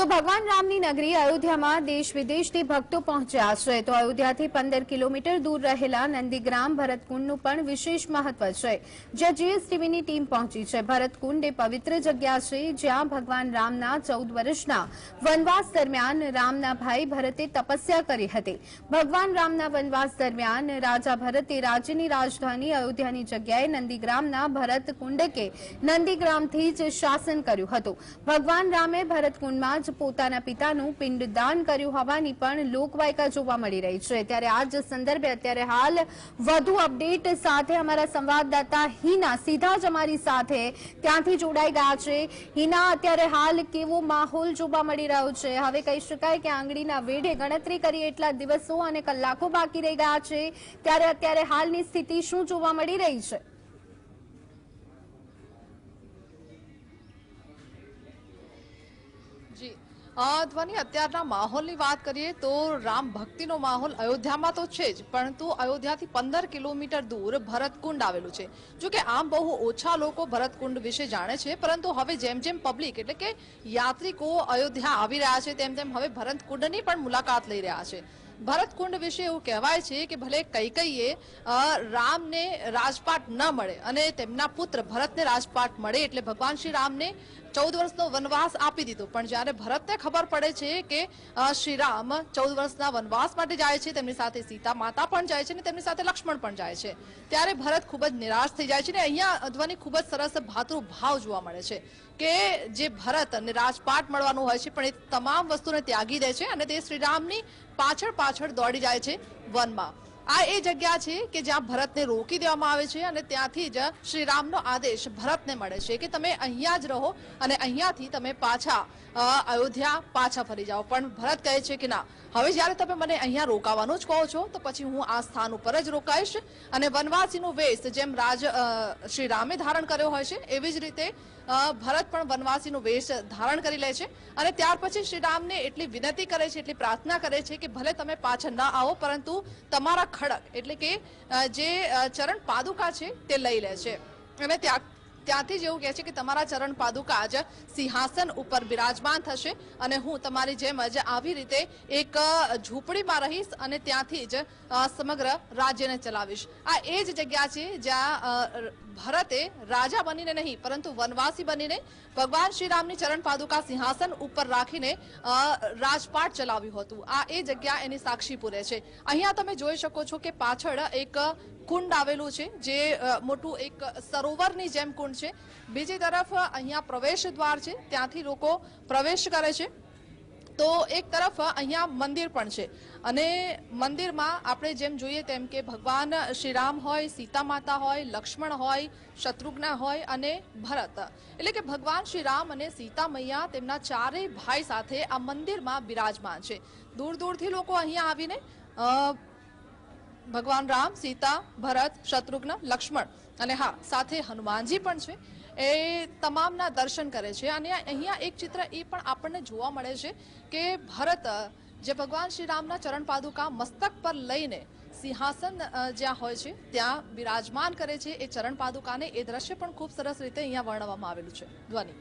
તો ભગવાન રામની નગરી અયોધ્યામાં દેશ વિદેશથી ભક્તો પહોંચ્યા છે. તો અયોધ્યાથી પંદર કિલોમીટર દૂર રહેલા નંદીગ્રામ ભરતકુંડનું પણ વિશેષ મહત્વ છે. જ્યાં જીએસટીવીની ટીમ પહોંચી છે. ભરતકુંડ એ પવિત્ર જગ્યા છે જ્યાં ભગવાન રામના ચૌદ વર્ષના વનવાસ દરમિયાન રામના ભાઈ ભરતે તપસ્યા કરી હતી. ભગવાન રામના વનવાસ દરમિયાન રાજા ભરતે રાજ્યની રાજધાની અયોધ્યાની જગ્યાએ નંદીગ્રામના ભરતકુંડ કે નંદીગ્રામથી જ શાસન કર્યું હતું. ભગવાન રામે ભરતકુંડમાં પોતાના પિતાનું પિંડદાન કર્યું હોવાની પણ લોકવાયકા જોવા મળી રહી છે. ત્યારે આ જ સંદર્ભે અત્યારે હાલ વધુ અપડેટ સાથે અમારા સંવાદદાતા હિના સીધા જ અમારી સાથે ત્યાંથી જોડાઈ ગયા છે. હિના, અત્યારે હાલ કેવો માહોલ જોવા મળી રહ્યો છે? હવે કહી શકાય કે આંગળીના વેઢે ગણતરી કરી એટલા દિવસો અને કલાકો બાકી રહી ગયા છે. ત્યારે અત્યારે હાલની સ્થિતિ શું જોવા મળી રહી છે? જી. ધ્વની અત્યારના માહોલની વાત કરીએ તો રામ ભક્તિનો માહોલ અયોધ્યામાં તો છે જ, પરંતુ અયોધ્યાથી પંદર કિલોમીટર દૂર ભરતકુંડ આવેલું છે. જો કે આમ બહુ ઓછા લોકો ભરતકુંડ વિશે જાણે છે, પરંતુ હવે જેમ જેમ પબ્લિક એટલે કે યાત્રિકો અયોધ્યા આવી રહ્યા છે, તેમ તેમ હવે ભરતકુંડની પણ મુલાકાત લઈ રહ્યા છે. ભરતકુંડ વિશે એવું કહેવાય છે કે ભલે કઈ કઈએ રામને રાજપાટ ન મળે અને તેમના પુત્ર ભરતને રાજપાટ મળે એટલે ભગવાન શ્રી રામને ચૌદ વર્ષનો વનવાસ આપી દીધો. પણ જ્યારે ભરતને ખબર પડે છે કે શ્રીરામ ચૌદ વર્ષના વનવાસ માટે જાય છે, તેમની સાથે સીતા માતા પણ જાય છે અને તેમની સાથે લક્ષ્મણ પણ જાય છે. ત્યારે ભરત ખૂબ જ નિરાશ થઈ જાય છે અને અહીંયા અધવાની ખૂબ જ સરસ ભાતૃભાવ જોવા મળે છે કે જે ભરત અને રાજપાટ મળવાનું હોય છે, પણ એ તમામ વસ્તુને ત્યાગી દે છે અને તે શ્રીરામની પાછળ પાછળ દોડી જાય છે વનમાં. આ એ જગ્યા છે કે જ્યાં ભરતને રોકી દેવામાં આવે છે અને ત્યાંથી જ શ્રીરામનો આદેશ ભરતને મળે છે કે તમે અહીંયા જ રહો અને અહીંયાથી તમે પાછા અયોધ્યા પાછા ફરી જાઓ. પણ ભરત કહે છે કે ના, હવે જ્યારે તમે મને અહીંયા રોકાવાનું જ કહો છો, તો પછી હું આ સ્થાન ઉપર જ રોકાઈશ અને વનવાસીનું વેશ જેમ રાજ શ્રીરામે ધારણ કર્યો હોય છે, એવી જ રીતે ભરત પણ વનવાસીનું વેશ ધારણ કરી લે છે અને ત્યાર પછી શ્રીરામને એટલી વિનંતી કરે છે, એટલી પ્રાર્થના કરે છે કે ભલે તમે પાછા ન આવો, પરંતુ તમારા ખડક એટલે કે જે ચરણ પાદુકા છે તે લઈ લે છે. અને ત્યાં ત્યાંથી જ એવું કહે છે કે તમારા ચરણ પાદુકા આજ સિંહાસન ઉપર બિરાજમાન થશે અને હું તમારી જેમ જ આવી રીતે એક ઝૂંપડીમાં રહીશ અને ત્યાંથી જ સમગ્ર રાજ્યને ચલાવીશ. આ એ જ જગ્યા છે જ્યાં ભરતે રાજા બનીને નહીં, પરંતુ વનવાસી બનીને ભગવાન શ્રીરામની ચરણ પાદુકા સિંહાસન ઉપર રાખીને રાજપાટ ચલાવ્યું હતું. આ એ જગ્યા એની સાક્ષી પૂરે છે. અહીંયા તમે જોઈ શકો છો કે પાછળ એક કુંડ આવેલું છે, જે મોટું એક સરોવરની જેમ કુંડ છે. બીજી તરફ અહીંયા પ્રવેશ દ્વાર છે, ત્યાંથી લોકો પ્રવેશ કરે છે. તો એક તરફ અહીંયા મંદિર પણ છે. અને મંદિરમાં આપણે જેમ જોઈએ તેમ કે ભગવાન શ્રીરામ હોય, સીતા માતા હોય, લક્ષ્મણ હોય, શત્રુઘ્ન હોય અને ભરત. એટલે કે ભગવાન શ્રીરામ અને સીતા મૈયા તેમના ચારેય ભાઈ સાથે આ મંદિરમાં બિરાજમાન છે. દૂર દૂરથી લોકો અહીંયા આવીને ભગવાન રામ, સીતા, ભરત, શત્રુઘ્ન, લક્ષ્મણ અને હા, સાથે હનુમાનજી પણ છે. એ તમામના દર્શન કરે છે અને અહીંયા એક ચિત્ર એ પણ આપણને જોવા મળે છે કે ભરત જે ભગવાન શ્રી રામના ચરણ પાદુકા મસ્તક પર લઈને સિંહાસન જ્યાં હોય છે, ત્યાં બિરાજમાન કરે છે. એ ચરણ પાદુકાને એ દ્રશ્ય પણ ખૂબ સરસ રીતે અહીંયા વર્ણવવામાં આવેલું છે. ધ્વનિ.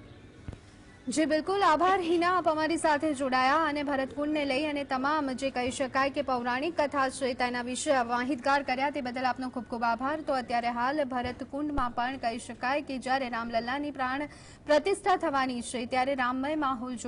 જી, બિલકુલ. આભાર, હિના, આપ અમારી સાથે જોડાયા અને ભરતકુંડને લઈ અને તમામ જે કહી શકાય કે પૌરાણિક કથા છે તેના વિશે માહિતગાર કર્યા તે બદલ આપનો ખૂબ ખૂબ આભાર. તો અત્યારે હાલ ભરતકુંડમાં પણ કહી શકાય કે જ્યારે રામલલ્લાની પ્રાણ પ્રતિષ્ઠા થવાની છે, ત્યારે રામમય માહોલ